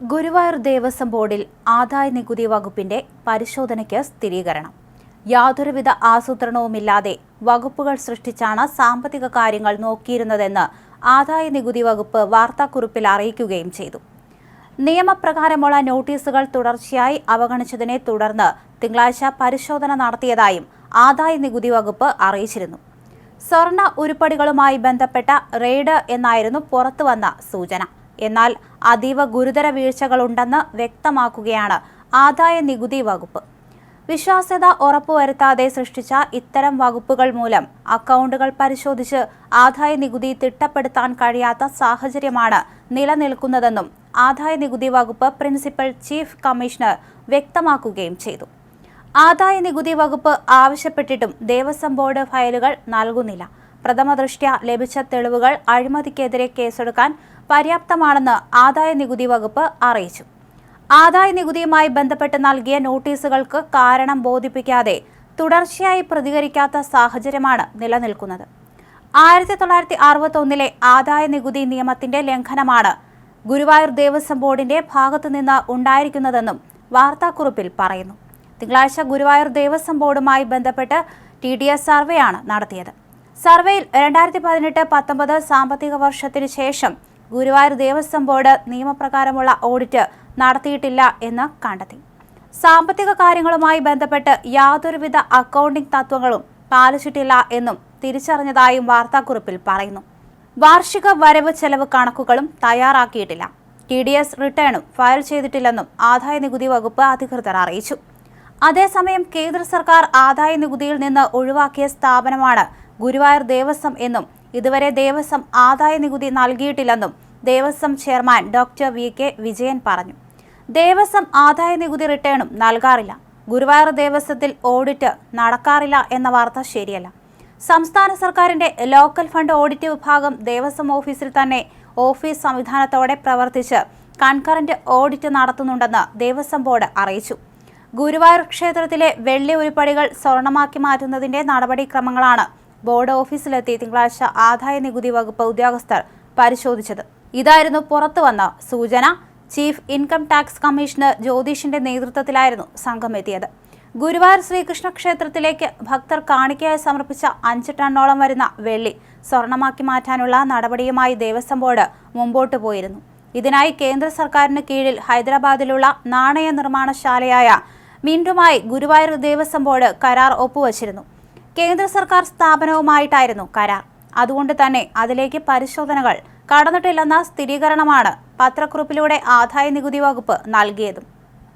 ഗുരുവായൂർ ദേവസ്വം ബോർഡിൽ ആദായ നികുതി വകുപ്പിന്റെ പരിശോധനയ്ക്ക് സ്ഥിരീകരണം. യാതൊരുവിധ ആസൂത്രണവുമില്ലാതെ വകുപ്പുകൾ സൃഷ്ടിച്ചാണ് സാമ്പത്തിക കാര്യങ്ങൾ നോക്കിയിരുന്നതെന്ന് ആദായ നികുതി വകുപ്പ് വാർത്താക്കുറിപ്പിൽ അറിയിക്കുകയും ചെയ്തു. നിയമപ്രകാരമുള്ള നോട്ടീസുകൾ തുടർച്ചയായി അവഗണിച്ചതിനെ തുടർന്ന് തിങ്കളാഴ്ച പരിശോധന നടത്തിയതായും ആദായ നികുതി വകുപ്പ് അറിയിച്ചിരുന്നു. സ്വർണ ഉരുപ്പടികളുമായി ബന്ധപ്പെട്ട റെയ്ഡ് എന്നായിരുന്നു പുറത്തുവന്ന സൂചന. എന്നാൽ അതീവ ഗുരുതര വീഴ്ചകളുണ്ടെന്ന് വ്യക്തമാക്കുകയാണ് ആദായ നികുതി വകുപ്പ്. വിശ്വാസ്യത ഉറപ്പുവരുത്താതെ സൃഷ്ടിച്ച ഇത്തരം വകുപ്പുകൾ മൂലം അക്കൗണ്ടുകൾ പരിശോധിച്ച് ആദായ നികുതി തിട്ടപ്പെടുത്താൻ കഴിയാത്ത സാഹചര്യമാണ് നിലനിൽക്കുന്നതെന്നും ആദായ നികുതി വകുപ്പ് പ്രിൻസിപ്പൽ ചീഫ് കമ്മീഷണർ വ്യക്തമാക്കുകയും ചെയ്തു. ആദായ നികുതി വകുപ്പ് ആവശ്യപ്പെട്ടിട്ടും ദേവസ്വം ബോർഡ് ഫയലുകൾ നൽകുന്നില്ല. പ്രഥമ ദൃഷ്ട്യ ലഭിച്ച തെളിവുകൾ അഴിമതിക്കെതിരെ കേസെടുക്കാൻ പര്യാപ്തമാണെന്ന് ആദായ നികുതി വകുപ്പ് അറിയിച്ചു. ആദായ നികുതിയുമായി ബന്ധപ്പെട്ട് നൽകിയ നോട്ടീസുകൾക്ക് കാരണം ബോധിപ്പിക്കാതെ തുടർച്ചയായി പ്രതികരിക്കാത്ത സാഹചര്യമാണ് നിലനിൽക്കുന്നത്. ആയിരത്തി തൊള്ളായിരത്തി അറുപത്തൊന്നിലെ ആദായ നികുതി നിയമത്തിന്റെ ലംഘനമാണ് ഗുരുവായൂർ ദേവസ്വം ബോർഡിന്റെ ഭാഗത്തുനിന്ന് ഉണ്ടായിരിക്കുന്നതെന്നും വാർത്താക്കുറിപ്പിൽ പറയുന്നു. തിങ്കളാഴ്ച ഗുരുവായൂർ ദേവസ്വം ബോർഡുമായി ബന്ധപ്പെട്ട് ടി ഡി എസ് സർവേയാണ് നടത്തിയത്. സർവേയിൽ രണ്ടായിരത്തി പതിനെട്ട് പത്തൊമ്പത് സാമ്പത്തിക വർഷത്തിന് ശേഷം ഗുരുവായൂർ ദേവസ്വം ബോർഡ് നിയമപ്രകാരമുള്ള ഓഡിറ്റ് നടത്തിയിട്ടില്ല എന്ന് കണ്ടെത്തി. സാമ്പത്തിക കാര്യങ്ങളുമായി ബന്ധപ്പെട്ട് യാതൊരുവിധ അക്കൗണ്ടിംഗ് തത്വങ്ങളും പാലിച്ചിട്ടില്ല എന്നും തിരിച്ചറിഞ്ഞതായും വാർത്താക്കുറിപ്പിൽ പറയുന്നു. വാർഷിക വരവ് ചെലവ് കണക്കുകളും തയ്യാറാക്കിയിട്ടില്ല. ടി ഡി എസ് റിട്ടേണും ഫയൽ ചെയ്തിട്ടില്ലെന്നും ആദായ നികുതി വകുപ്പ് അധികൃതർ അറിയിച്ചു. അതേസമയം കേന്ദ്ര സർക്കാർ ആദായ നികുതിയിൽ നിന്ന് ഒഴിവാക്കിയ സ്ഥാപനമാണ് ഗുരുവായൂർ ദേവസ്വം എന്നും ഇതുവരെ ദേവസ്വം ആദായ നികുതി നൽകിയിട്ടില്ലെന്നും Devaswom chairman doctor V K Vijayan പറഞ്ഞു. ദേവസ്വം ആദായ നികുതി റിട്ടേണും നൽകാറില്ല. ഗുരുവായൂർ ദേവസ്വത്തിൽ ഓഡിറ്റ് നടക്കാറില്ല എന്ന വാർത്ത ശരിയല്ല. സംസ്ഥാന സർക്കാരിന്റെ ലോക്കൽ ഫണ്ട് ഓഡിറ്റ് വിഭാഗം ദേവസ്വം ഓഫീസിൽ തന്നെ ഓഫീസ് സംവിധാനത്തോടെ പ്രവർത്തിച്ച് കൺകറന്റ് ഓഡിറ്റ് നടത്തുന്നുണ്ടെന്ന് ദേവസ്വം ബോർഡ് അറിയിച്ചു. ഗുരുവായൂർ ക്ഷേത്രത്തിലെ വെള്ളി ഉരുപ്പടികൾ സ്വർണമാക്കി മാറ്റുന്നതിന്റെ നടപടിക്രമങ്ങളാണ് ബോർഡ് ഓഫീസിലെത്തി തിങ്കളാഴ്ച ആദായ നികുതി വകുപ്പ് ഉദ്യോഗസ്ഥർ പരിശോധിച്ചത്. ഇതായിരുന്നു പുറത്തു വന്ന സൂചന. ചീഫ് ഇൻകം ടാക്സ് കമ്മീഷണർ ജ്യോതിഷിന്റെ നേതൃത്വത്തിലായിരുന്നു സംഘം എത്തിയത് ഗുരുവായൂർ ശ്രീകൃഷ്ണ ക്ഷേത്രത്തിലേക്ക് ഭക്തർ കാണിക്കയായി സമർപ്പിച്ച അഞ്ച് ടണ്ണോളം വരുന്ന വെള്ളി സ്വർണമാക്കി മാറ്റാനുള്ള നടപടിയുമായി ദേവസ്വം ബോർഡ് മുമ്പോട്ട് പോയിരുന്നു. ഇതിനായി കേന്ദ്ര സർക്കാരിന് കീഴിൽ ഹൈദരാബാദിലുള്ള നാണയ നിർമ്മാണശാലയായ മിൻഡുമായി ഗുരുവായൂർ ദേവസ്വം ബോർഡ് കരാർ ഒപ്പുവച്ചിരുന്നു. കേന്ദ്ര സർക്കാർ സ്ഥാപനവുമായിട്ടായിരുന്നു കരാർ. അതുകൊണ്ട് തന്നെ അതിലേക്ക് പരിശോധനകൾ കടന്നിട്ടില്ലെന്ന സ്ഥിരീകരണമാണ് പത്രക്കുറിപ്പിലൂടെ ആദായ നികുതി വകുപ്പ് നൽകിയതും.